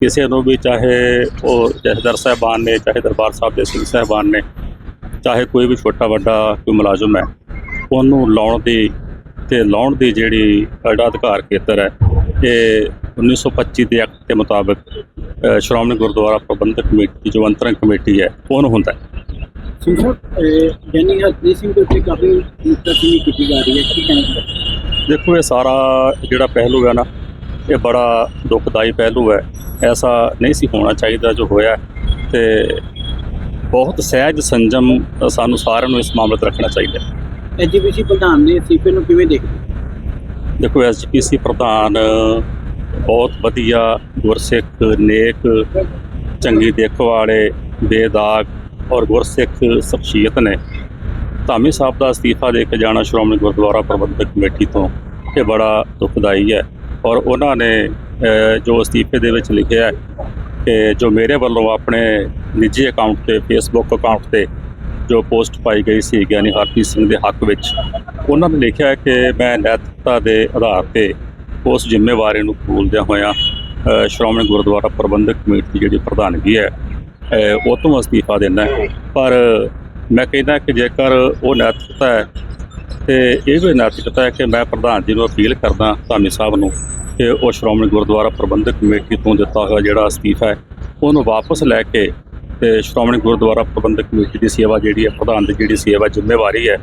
ਕਿਸੇ ਨੂੰ ਵੀ ਚਾਹੇ ਉਹ ਜਥੇਦਾਰ ਸਾਹਿਬਾਨ ਨੇ ਚਾਹੇ ਦਰਬਾਰ ਸਾਹਿਬ ਦੇ ਸਿੰਘ ਸਾਹਿਬਾਨ ਨੇ ਚਾਹੇ ਕੋਈ ਵੀ ਛੋਟਾ ਵੱਡਾ ਕੋਈ ਮੁਲਾਜ਼ਮ ਹੈ ਉਹਨੂੰ ਲਾਉਣ ਦੀ ਤੇ ਲਾਉਣ ਦੀ ਜਿਹੜੀ ਜਿਹੜਾ ਅਧਿਕਾਰ ਖੇਤਰ ਹੈ ਇਹ 1925 ਦੇ ਐਕਟ ਦੇ ਮੁਤਾਬਕ ਸ਼੍ਰੋਮਣੀ ਗੁਰਦੁਆਰਾ ਪ੍ਰਬੰਧਕ ਕਮੇਟੀ ਜੋ ਅੰਤਰੰਗ ਕਮੇਟੀ ਹੈ ਉਹਨੂੰ ਹੁੰਦਾ ਹੈ? ਸਿੰਘ ਸਾਹਿਬ ਜੈਨੀ ਹਰਪ੍ਰੀਤ ਸਿੰਘ ਦੇ ਉੱਤੇ ਕਾਫੀ ਮੁਕਤਸੀ ਕੀਤੀ ਜਾ ਰਹੀ ਹੈ ਕੀ ਦੇਖੋ ਇਹ ਸਾਰਾ ਜਿਹੜਾ ਪਹਿਲੂ ਹੈ ਨਾ ਇਹ ਬੜਾ ਦੁਖਦਾਈ ਪਹਿਲੂ ਹੈ। ਐਸਾ ਨਹੀਂ ਸੀ ਹੋਣਾ ਚਾਹੀਦਾ ਜੋ ਹੋਇਆ ਤੇ ਬਹੁਤ ਸਹਿਜ ਸੰਜਮ ਸਾਨੂੰ ਸਾਰਿਆਂ ਨੂੰ ਇਸ ਮਾਮਲੇ 'ਤੇ ਰੱਖਣਾ ਚਾਹੀਦਾ। ਐਜੀਪੀਸੀ ਪ੍ਰਧਾਨ ਨੇ ਸੀਪੀ ਨੂੰ ਕਿਵੇਂ ਦੇਖਦੇ ਦੇਖੋ ਐਸਜੀਪੀਸੀ ਪ੍ਰਧਾਨ ਬਹੁਤ ਵਧੀਆ ਗੁਰਸਿੱਖ ਨੇਕ ਚੰਗੀ ਦੇਖ ਵਾਲੇ ਬੇਦਾਗ ਔਰ ਗੁਰਸਿੱਖ ਸ਼ਖਸੀਅਤ ਨੇ। ਧਾਮੀ ਸਾਹਿਬ ਦਾ ਅਸਤੀਫਾ ਦੇ ਕੇ ਜਾਣਾ ਸ਼੍ਰੋਮਣੀ ਗੁਰਦੁਆਰਾ ਪ੍ਰਬੰਧਕ ਕਮੇਟੀ ਤੋਂ ਇਹ ਬੜਾ ਦੁਖਦਾਈ ਹੈ। ਔਰ ਉਹਨਾਂ ਨੇ ਜੋ ਅਸਤੀਫੇ ਦੇ ਵਿੱਚ ਲਿਖਿਆ ਹੈ ਕਿ ਜੋ ਮੇਰੇ ਵੱਲੋਂ ਆਪਣੇ ਨਿੱਜੀ ਅਕਾਊਂਟ ਤੇ ਫੇਸਬੁੱਕ ਅਕਾਊਂਟ ਤੇ ਜੋ ਪੋਸਟ ਪਾਈ ਗਈ ਸੀ ਗਿਆਨੀ ਹਰਪ੍ਰੀਤ ਸਿੰਘ ਦੇ ਹੱਕ ਵਿੱਚ, ਉਹਨਾਂ ਨੇ ਲਿਖਿਆ ਕਿ ਮੈਂ ਨੈਤਿਕਤਾ ਦੇ ਆਧਾਰ ਤੇ ਉਸ ਜ਼ਿੰਮੇਵਾਰੀ ਨੂੰ ਕਬੂਲਦਿਆਂ ਹੋਇਆਂ ਸ਼੍ਰੋਮਣੀ ਗੁਰਦੁਆਰਾ ਪ੍ਰਬੰਧਕ ਕਮੇਟੀ ਦੀ ਜਿਹੜੀ ਪ੍ਰਧਾਨਗੀ ਹੈ ਉਹ ਤੋਂ ਅਸਤੀਫਾ ਦਿੰਦਾ ਪਰ ਮੈਂ ਕਹਿੰਦਾ ਕਿ ਜੇਕਰ ਉਹ ਨੈਤਿਕਤਾ ਹੈ ਤੇ ਇਹ ਵੀ ਨੈਤਿਕਤਾ ਹੈ ਕਿ ਮੈਂ ਪ੍ਰਧਾਨ ਜੀ ਨੂੰ ਅਪੀਲ ਕਰਦਾ, ਧਾਮੀ ਸਾਹਿਬ ਨੂੰ ਕਿ ਉਹ ਸ਼੍ਰੋਮਣੀ ਗੁਰਦੁਆਰਾ ਪ੍ਰਬੰਧਕ ਕਮੇਟੀ ਤੋਂ ਦਿੱਤਾ ਹੋਇਆ ਜਿਹੜਾ ਅਸਤੀਫਾ ਹੈ, ਉਹਨੂੰ ਵਾਪਸ ਲੈ ਕੇ ਤੇ ਸ਼੍ਰੋਮਣੀ ਗੁਰਦੁਆਰਾ ਪ੍ਰਬੰਧਕ ਕਮੇਟੀ ਦੀ ਸੇਵਾ ਜਿਹੜੀ ਹੈ, ਪ੍ਰਧਾਨ ਦੀ ਜਿਹੜੀ ਸੇਵਾ ਜ਼ਿੰਮੇਵਾਰੀ ਹੈ,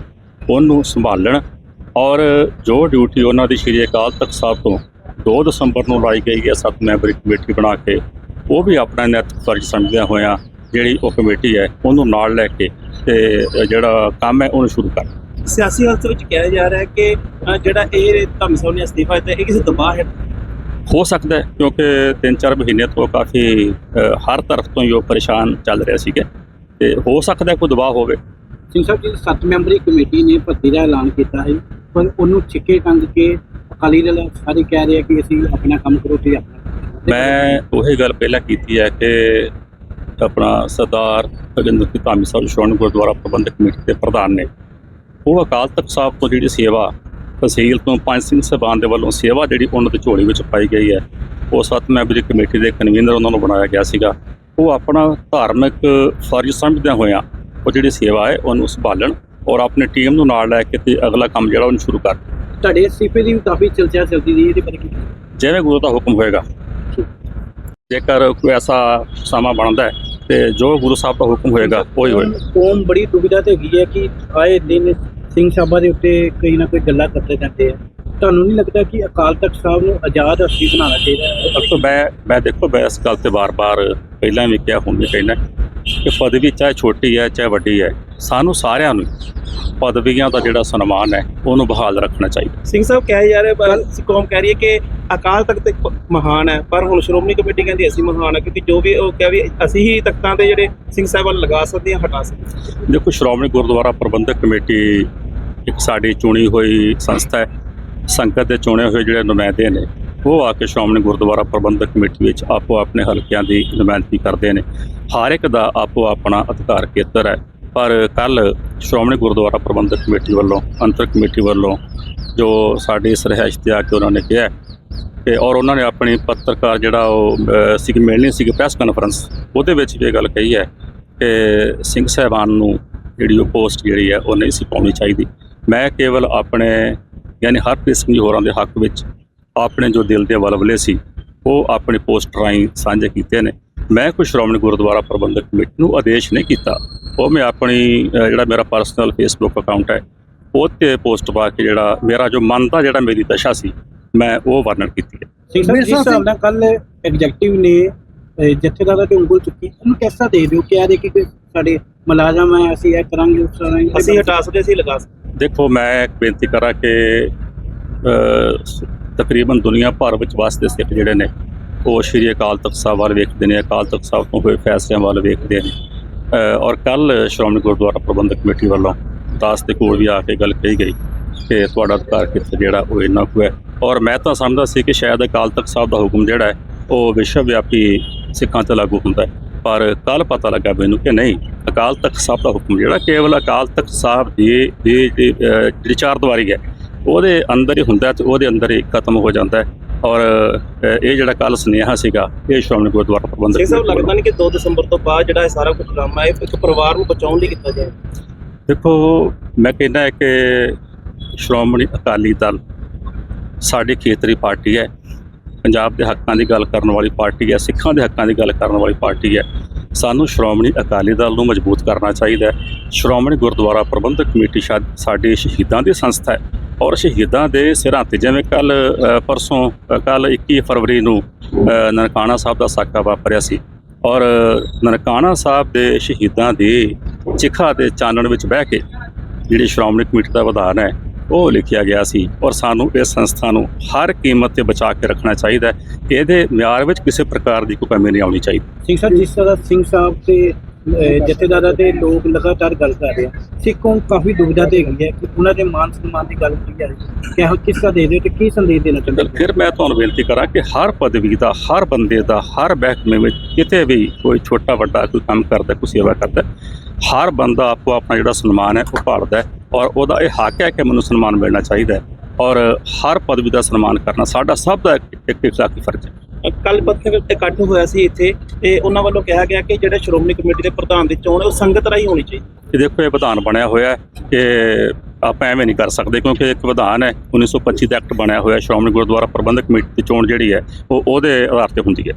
ਉਹਨੂੰ ਸੰਭਾਲਣ ਔਰ ਜੋ ਡਿਊਟੀ ਉਹਨਾਂ ਦੀ ਸ਼੍ਰੀ ਅਕਾਲ ਤਖਤ ਸਾਹਿਬ ਤੋਂ 2 ਦਸੰਬਰ ਨੂੰ ਲਾਈ ਗਈ ਹੈ, ਸੱਤ ਮੈਂਬਰੀ ਕਮੇਟੀ ਬਣਾ ਕੇ, ਉਹ ਵੀ ਆਪਣਾ ਨੈਤਿਕ ਫਰਜ਼ ਸਮਝਦਿਆਂ ਹੋਇਆਂ ਜਿਹੜੀ ਉਹ ਕਮੇਟੀ ਹੈ, ਉਹਨੂੰ ਨਾਲ ਲੈ ਕੇ ਤੇ ਜਿਹੜਾ ਕੰਮ ਹੈ, ਉਹਨੂੰ ਸ਼ੁਰੂ ਕਰ ਸਿਆਸੀ ਹਾਲਤ ਵਿੱਚ ਕਿਹਾ ਜਾ ਰਿਹਾ ਹੈ ਕਿ ਜਿਹੜਾ ਇਹ ਧਰਮ ਅਸਤੀਫਾ ਦਿੱਤਾ ਇਹ ਕਿਸੇ ਦਬਾਅ ਹੈ? ਹੋ ਸਕਦਾ ਕਿਉਂਕਿ 3-4 ਮਹੀਨੇ ਤੋਂ ਕਾਫੀ ਹਰ ਤਰਫ ਤੋਂ ਹੀ ਉਹ ਪਰੇਸ਼ਾਨ ਚੱਲ ਰਿਹਾ ਸੀਗਾ ਤੇ ਹੋ ਸਕਦਾ ਕੋਈ ਦਬਾਅ ਹੋਵੇ ਸਿੰਘ ਸਾਹਿਬ ਜੀ ਸੱਤ ਮੈਂਬਰੀ ਕਮੇਟੀ ਨੇ ਭਰਤੀ ਦਾ ਐਲਾਨ ਕੀਤਾ ਹੈ ਪਰ ਉਹਨੂੰ ਛਿੱਕੇ ਟੰਗ ਕੇ ਅਕਾਲੀ ਦਲ ਸਾਰੇ ਕਹਿ ਰਹੇ ਕਿ ਅਸੀਂ ਆਪਣਾ ਕੰਮ ਕਰੋ ਤੇ ਆਪਣਾ। ਮੈਂ ਉਹੀ ਗੱਲ ਪਹਿਲਾਂ ਕੀਤੀ ਹੈ ਕਿ ਆਪਣਾ ਸਰਦਾਰ ਰਜਿੰਦਰ ਸਿੰਘ ਧਾਮੀ ਸਾਹਿਬ ਸ਼੍ਰੋਮਣੀ ਗੁਰਦੁਆਰਾ ਪ੍ਰਬੰਧਕ ਕਮੇਟੀ ਦੇ ਪ੍ਰਧਾਨ ਨੇ ਉਹ ਅਕਾਲ ਤਖਤ ਸਾਹਿਬ ਤੋਂ ਜਿਹੜੀ ਸੇਵਾ ਤਹਿਸੀਲ ਤੋਂ ਪੰਜ ਸਿੰਘ ਸਾਹਿਬਾਨ ਦੇ ਵੱਲੋਂ ਸੇਵਾ ਜਿਹੜੀ ਉਹਨਾਂ ਦੀ ਝੋਲੀ ਵਿੱਚ ਪਾਈ ਗਈ ਹੈ ਉਹ ਸੱਤ ਮੈਂਬਰੀ ਕਮੇਟੀ ਦੇ ਕਨਵੀਨਰ ਉਹਨਾਂ ਨੂੰ ਬਣਾਇਆ ਗਿਆ ਸੀਗਾ। ਉਹ ਆਪਣਾ ਧਾਰਮਿਕ ਫਰਜ਼ ਸਮਝਦਿਆਂ ਹੋਇਆਂ ਉਹ ਜਿਹੜੀ ਸੇਵਾ ਹੈ ਉਹਨੂੰ ਸੰਭਾਲਣ ਔਰ ਆਪਣੀ ਟੀਮ ਨੂੰ ਨਾਲ ਲੈ ਕੇ ਤੇ ਅਗਲਾ ਕੰਮ ਜਿਹੜਾ ਉਹਨੂੰ ਸ਼ੁਰੂ ਕਰ ਤੁਹਾਡੇ ਅਸਤੀਫੇ ਦੀ ਵੀ ਕਾਫੀ ਚਰਚਾ ਚੱਲਦੀ ਰਹੀ ਇਹਦੇ ਬਾਰੇ ਕੀ? ਜਿਵੇਂ ਗੁਰੂ ਦਾ ਹੁਕਮ ਹੋਏਗਾ। ਜੇਕਰ ਕੋਈ ਐਸਾ ਸਮਾਂ ਬਣਦਾ ਹੈ ਤੇ ਜੋ ਗੁਰੂ ਸਾਹਿਬ ਦਾ ਹੁਕਮ ਹੋਏਗਾ ਉਹ ਹੋਏਗਾ ਕੌਮ ਬੜੀ ਦੁਬਿਧਾ ਤੇ ਹੈਗੀ ਹੈ ਕਿ ਆਏ ਦਿਨ ਸਿੰਘ ਸਾਹਿਬਾਂ ਦੇ ਉੱਤੇ ਕਈ ਨਾ ਕੋਈ ਗੱਲਾਂ ਕਰਦੇ ਜਾਂਦੇ ਆ। ਤੁਹਾਨੂੰ ਨਹੀਂ ਲੱਗਦਾ ਕਿ ਅਕਾਲ ਤਖਤ ਸਾਹਿਬ ਨੂੰ ਆਜ਼ਾਦ ਹਸਤੀ ਬਣਾਉਣਾ ਚਾਹੀਦਾ ਹੈ? ਅਕਸਰ ਮੈਂ ਮੈਂ ਦੇਖੋ ਮੈਂ ਇਸ ਗੱਲ ਤੇ ਵਾਰ-ਵਾਰ ਪਹਿਲਾਂ ਵੀ ਕਿਹਾ ਹੁਣ ਵੀ ਕਹਿਣਾ ਕਿ ਪਦਵੀ ਚਾਹੇ ਛੋਟੀ ਹੈ ਚਾਹੇ ਵੱਡੀ ਹੈ ਸਾਨੂੰ ਸਾਰਿਆਂ ਨੂੰ ਪਦਵੀਆਂ ਦਾ ਜਿਹੜਾ ਸਨਮਾਨ ਹੈ ਉਹਨੂੰ ਬਹਾਲ ਰੱਖਣਾ ਚਾਹੀਦਾ। ਸਿੰਘ ਸਾਹਿਬ ਕਿਹਾ ਜਾ ਰਿਹਾ ਪਰ ਕੌਮ ਕਹਿ ਰਹੀ ਹੈ ਕਿ ਅਕਾਲ ਤਖਤ ਇੱਕ ਮਹਾਨ ਹੈ ਪਰ ਹੁਣ ਸ਼੍ਰੋਮਣੀ ਕਮੇਟੀ ਕਹਿੰਦੀ ਅਸੀਂ ਮਹਾਨ ਹੈ ਕਿਉਂਕਿ ਜੋ ਵੀ ਉਹ ਕਿਹਾ ਵੀ ਅਸੀਂ ਹੀ ਤਖਤਾਂ ਤੇ ਜਿਹੜੇ ਸਿੰਘ ਸਾਹਿਬਾਨ ਲਗਾ ਸਕਦੇ ਹਾਂ ਹਟਾ ਸਕਦੇ। ਹਾਂ। ਦੇਖੋ ਸ਼੍ਰੋਮਣੀ ਗੁਰਦੁਆਰਾ ਪ੍ਰਬੰਧਕ ਕਮੇਟੀ ਇੱਕ ਸਾਡੀ ਚੁਣੀ ਹੋਈ ਸੰਸਥਾ ਹੈ ਸੰਗਤ ਦੇ ਚੁਣੇ ਹੋਏ ਜਿਹੜੇ ਨੁਮਾਇੰਦੇ ਨੇ ਉਹ ਆ ਕੇ ਸ਼੍ਰੋਮਣੀ ਗੁਰਦੁਆਰਾ ਪ੍ਰਬੰਧਕ ਕਮੇਟੀ ਵਿੱਚ ਆਪੋ ਆਪਣੇ ਹਲਕਿਆਂ ਦੀ ਨੁਮਾਇੰਦਗੀ ਕਰਦੇ ਨੇ। ਹਰ ਇੱਕ ਦਾ ਆਪੋ ਆਪਣਾ ਅਧਿਕਾਰ ਖੇਤਰ ਹੈ ਪਰ ਕੱਲ ਸ਼੍ਰੋਮਣੀ ਗੁਰਦੁਆਰਾ ਪ੍ਰਬੰਧਕ ਕਮੇਟੀ ਵੱਲੋਂ ਅੰਤਰ ਕਮੇਟੀ ਵੱਲੋਂ ਜੋ ਸਾਡੀ ਇਸ ਰਿਹਾਇਸ਼ ਤੇ ਆ ਕੇ ਉਹਨਾਂ ਨੇ ਕਿਹਾ ਕਿ ਔਰ ਉਹਨਾਂ ਨੇ ਆਪਣੀ ਪੱਤਰਕਾਰ ਜਿਹੜਾ ਉਹ ਅ, ਮਿਲਣੀ ਸੀ ਪ੍ਰੈਸ ਕਾਨਫਰੰਸ ਉਹਦੇ ਵਿੱਚ ਵੀ ਇਹ ਗੱਲ ਕਹੀ ਹੈ ਕਿ ਸਿੰਘ ਸਾਹਿਬਾਨ ਨੂੰ ਜਿਹੜੀ ਉਹ ਪੋਸਟ ਜਿਹੜੀ ਹੈ ਉਹ ਨਹੀਂ ਸੀ ਪਾਉਣੀ ਚਾਹੀਦੀ। ਮੈਂ ਕੇਵਲ ਆਪਣੇ ਯਾਨੀ ਹਰਪ੍ਰੀਤ ਸਿੰਘ ਹੋਰਾਂ ਦੇ ਹੱਕ ਵਿੱਚ ਆਪਣੇ ਜੋ ਦਿਲ ਦੇ ਵਲਵਲੇ ਸੀ ਉਹ ਆਪਣੀ ਪੋਸਟ ਰਾਹੀਂ ਸਾਂਝੇ ਕੀਤੇ ਨੇ। ਮੈਂ ਕੋਈ ਸ਼੍ਰੋਮਣੀ ਗੁਰਦੁਆਰਾ ਪ੍ਰਬੰਧਕ ਕਮੇਟੀ ਨੂੰ ਆਦੇਸ਼ ਨਹੀਂ ਕੀਤਾ। ਉਹ ਮੈਂ ਆਪਣੀ ਜਿਹੜਾ ਮੇਰਾ ਪਰਸਨਲ ਫੇਸਬੁੱਕ ਅਕਾਊਂਟ ਹੈ ਉਹ ਤੇ ਪੋਸਟ ਪਾ ਕੇ ਜਿਹੜਾ ਮੇਰਾ ਜੋ ਮਨ ਦਾ ਜਿਹੜਾ ਮੇਰੀ ਦਸ਼ਾ ਸੀ ਮੈਂ ਉਹ ਵਰਣਨ ਕੀਤੀ ਹੈ। ਸਿੰਘ ਸਾਹਿਬ ਜਿਸ ਹਿਸਾਬ ਨਾਲ ਕੱਲ ਐਗਜ਼ੈਕਟਿਵ ਨੇ ਜਥੇਦਾਰਾਂ ਤੇ ਉਂਗਲ ਚੁੱਕੀ ਉਹਨੂੰ ਕਿਸ ਦੇ ਦਿਓ ਕਹਿ ਰਹੇ ਕਿ ਸਾਡੇ ਮੁਲਾਜ਼ਮ ਹੈ ਅਸੀਂ ਇਹ ਕਰਾਂਗੇ ਉਸ ਕਰਾਂਗੇ ਅਸੀਂ ਹਟਾ ਸਕਦੇ ਅਸੀਂ ਲਗਾ ਸਕਦੇ। ਦੇਖੋ ਮੈਂ ਇੱਕ ਬੇਨਤੀ ਕਰਾਂ ਕਿ ਸ- ਤਕਰੀਬਨ ਦੁਨੀਆ ਭਰ ਵਿੱਚ ਵਸਦੇ ਸਿੱਖ ਜਿਹੜੇ ਨੇ ਉਹ ਸ਼੍ਰੀ ਅਕਾਲ ਤਖਤ ਸਾਹਿਬ ਵੱਲ ਵੇਖਦੇ ਨੇ ਅਕਾਲ ਤਖਤ ਸਾਹਿਬ ਤੋਂ ਹੋਏ ਫੈਸਲਿਆਂ ਵੱਲ ਵੇਖਦੇ ਨੇ। ਔਰ ਕੱਲ ਸ਼੍ਰੋਮਣੀ ਗੁਰਦੁਆਰਾ ਪ੍ਰਬੰਧਕ ਕਮੇਟੀ ਵੱਲੋਂ ਦਾਸ ਦੇ ਕੋਲ ਵੀ ਆ ਕੇ ਗੱਲ ਕਹੀ ਗਈ ਕਿ ਤੁਹਾਡਾ ਅਧਿਕਾਰ ਕਿੱਥੇ ਜਿਹੜਾ ਉਹ ਇੰਨਾ ਕੁ ਹੈ। ਔਰ ਮੈਂ ਤਾਂ ਸਮਝਦਾ ਸੀ ਕਿ ਸ਼ਾਇਦ ਅਕਾਲ ਤਖਤ ਸਾਹਿਬ ਦਾ ਹੁਕਮ ਜਿਹੜਾ ਹੈ ਉਹ ਵਿਸ਼ਵ ਵਿਆਪੀ ਸਿੱਖਾਂ ਤੇ ਲਾਗੂ ਹੁੰਦਾ ਹੈ। ਪਰ ਕੱਲ ਪਤਾ ਲੱਗਾ ਮੈਨੂੰ ਕਿ ਨਹੀਂ ਅਕਾਲ ਤਖਤ ਸਾਹਿਬ ਦਾ ਹੁਕਮ ਜਿਹੜਾ ਕੇਵਲ ਅਕਾਲ ਤਖਤ ਸਾਹਿਬ ਦੀ ਜਿਹੜੀ ਚਾਰ ਦੀਵਾਰੀ ਹੈ ਉਹਦੇ ਅੰਦਰ ਹੀ ਹੁੰਦਾ ਤੇ ਉਹਦੇ ਅੰਦਰ ਹੀ ਖਤਮ ਹੋ ਜਾਂਦਾ ਹੈ। ਔਰ ਇਹ ਜਿਹੜਾ ਕੱਲ ਸੁਨੇਹਾ ਸੀਗਾ ਇਹ ਸ਼੍ਰੋਮਣੀ ਗੁਰਦੁਆਰਾ ਪ੍ਰਬੰਧਕ ਸਿੰਘ ਸਾਹਿਬ ਲੱਗਦਾ ਨਹੀਂ ਕਿ 2 ਦਸੰਬਰ ਤੋਂ ਬਾਅਦ ਜਿਹੜਾ ਇਹ ਸਾਰਾ ਕੁਝ ਡਰਾਮਾ ਹੈ ਇੱਕ ਪਰਿਵਾਰ ਨੂੰ ਬਚਾਉਣ ਲਈ ਕੀਤਾ ਜਾਏ। ਦੇਖੋ ਮੈਂ ਕਹਿੰਦਾ ਹੈ ਕਿ ਸ਼੍ਰੋਮਣੀ ਅਕਾਲੀ ਦਲ ਸਾਡੀ ਖੇਤਰੀ ਪਾਰਟੀ ਹੈ। ਪੰਜਾਬ ਦੇ ਹੱਕਾਂ ਦੀ ਗੱਲ ਕਰਨ ਵਾਲੀ ਪਾਰਟੀ ਹੈ, ਸਿੱਖਾਂ ਦੇ ਹੱਕਾਂ ਦੀ ਗੱਲ ਕਰਨ ਵਾਲੀ ਪਾਰਟੀ ਹੈ, ਸਾਨੂੰ ਸ਼੍ਰੋਮਣੀ ਅਕਾਲੀ ਦਲ ਨੂੰ ਮਜ਼ਬੂਤ ਕਰਨਾ ਚਾਹੀਦਾ ਹੈ। ਸ਼੍ਰੋਮਣੀ ਗੁਰਦੁਆਰਾ ਪ੍ਰਬੰਧਕ ਕਮੇਟੀ ਸ਼ਾ- ਸਾਡੀ ਸ਼ਹੀਦਾਂ ਦੀ ਸੰਸਥਾ ਹੈ ਔਰ ਸ਼ਹੀਦਾਂ ਦੇ ਸਿਰਾਂ ਤੇ ਜਿਵੇਂ ਕੱਲ ਪਰਸੋਂ ਕੱਲ 21 ਫਰਵਰੀ ਨੂੰ ਨਨਕਾਣਾ ਸਾਹਿਬ ਦਾ ਸਾਕਾ ਵਾਪਰਿਆ ਸੀ ਔਰ ਨਨਕਾਣਾ ਸਾਹਿਬ ਦੇ ਸ਼ਹੀਦਾਂ ਦੀ ਚਿਖਾ ਦੇ ਚਾਨਣ ਵਿੱਚ ਬਹਿ ਕੇ ਜਿਹੜੀ ਸ਼੍ਰੋਮਣੀ ਕਮੇਟੀ ਦਾ ਵਿਧਾਨ ਹੈ ਉਹ ਲਿਖਿਆ ਗਿਆ ਸੀ ਔਰ ਸਾਨੂੰ ਇਸ ਸੰਸਥਾ ਨੂੰ ਹਰ ਕੀਮਤ ਤੇ ਬਚਾ ਕੇ ਰੱਖਣਾ ਚਾਹੀਦਾ ਹੈ। ਇਹਦੇ ਮਿਆਰ ਵਿੱਚ ਕਿਸੇ ਪ੍ਰਕਾਰ ਦੀ ਕੋਈ ਕਮੀ ਨਹੀਂ ਆਉਣੀ ਚਾਹੀਦੀ। ਸਿੰਘ ਸਾਹਿਬ ਜਿਸ ਤਰ੍ਹਾਂ ਸਿੰਘ ਸਾਹਿਬ ਤੇ ਜਥੇਦਾਰਾਂ ਤੇ ਲੋਕ ਲਗਾਤਾਰ ਗੱਲ ਕਰ ਰਹੇ ਆ ਸਿੱਖ ਕਾਫੀ ਦੁਵਿਧਾ ਤੇ ਹੈਗੀ ਹੈ ਕਿ ਉਹਨਾਂ ਦੇ ਮਾਨ ਸਨਮਾਨ ਦੀ ਗੱਲ ਕੀਤੀ ਜਾ ਰਹੀ ਹੈ। ਕਿ ਉਹ ਕਿਸ ਦੇ ਦੇ ਤੇ ਕੀ ਸੰਦੇਸ਼ ਦੇਣਾ ਚਾਹੁੰਦੇ ਫਿਰ- ਮੈਂ ਤੁਹਾਨੂੰ ਬੇਨਤੀ ਕਰਾਂ ਕਿ ਹਰ ਪਦਵੀ ਦਾ ਹਰ ਬੰਦੇ ਦਾ ਹਰ ਮਹਿਕਮੇ ਵਿੱਚ ਕਿਤੇ ਵੀ ਕੋਈ ਛੋਟਾ ਵੱਡਾ ਕੋਈ ਕੰਮ ਕਰਦਾ ਕੋਈ ਸੇਵਾ ਕਰਦਾ ਹਰ ਬੰਦਾ ਆਪੋ ਆਪਣਾ ਜਿਹੜਾ ਸਨਮਾਨ ਹੈ ਉਹ ਭਾਲਦਾ ਹੈ। ਔਰ ਉਹਦਾ ਇਹ ਹੱਕ ਹੈ ਕਿ ਮੈਨੂੰ ਸਨਮਾਨ ਮਿਲਣਾ ਚਾਹੀਦਾ ਔਰ ਹਰ ਪਦਵੀ ਦਾ ਸਨਮਾਨ ਕਰਨਾ ਸਾਡਾ ਸਭ ਦਾ ਇੱਕ ਇੱਕ ਇਖਲਾਕੀ ਫਰਜ਼ ਹੈ। ਕੱਲ ਪੱਤਰ ਇਕੱਠ ਹੋਇਆ ਸੀ ਇੱਥੇ ਤੇ ਉਹਨਾਂ ਵੱਲੋਂ ਕਿਹਾ ਗਿਆ ਕਿ ਜਿਹੜੇ ਸ਼੍ਰੋਮਣੀ ਕਮੇਟੀ ਦੇ ਪ੍ਰਧਾਨ ਦੀ ਚੋਣ ਹੈ ਉਹ ਸੰਗਤ ਰਾਹੀਂ ਹੋਣੀ ਚਾਹੀਦੀ ਦੇਖੋ ਇਹ ਵਿਧਾਨ ਬਣਿਆ ਹੋਇਆ ਹੈ ਕਿ ਆਪਾਂ ਐਵੇਂ ਨਹੀਂ ਕਰ ਸਕਦੇ ਕਿਉਂਕਿ ਇੱਕ ਵਿਧਾਨ ਹੈ 1925 ਦਾ ਐਕਟ ਬਣਿਆ ਹੋਇਆ ਸ਼੍ਰੋਮਣੀ ਗੁਰਦੁਆਰਾ ਪ੍ਰਬੰਧਕ ਕਮੇਟੀ ਦੀ ਚੋਣ ਜਿਹੜੀ ਹੈ ਉਹ ਉਹਦੇ ਆਧਾਰ ਤੇ ਹੁੰਦੀ ਹੈ।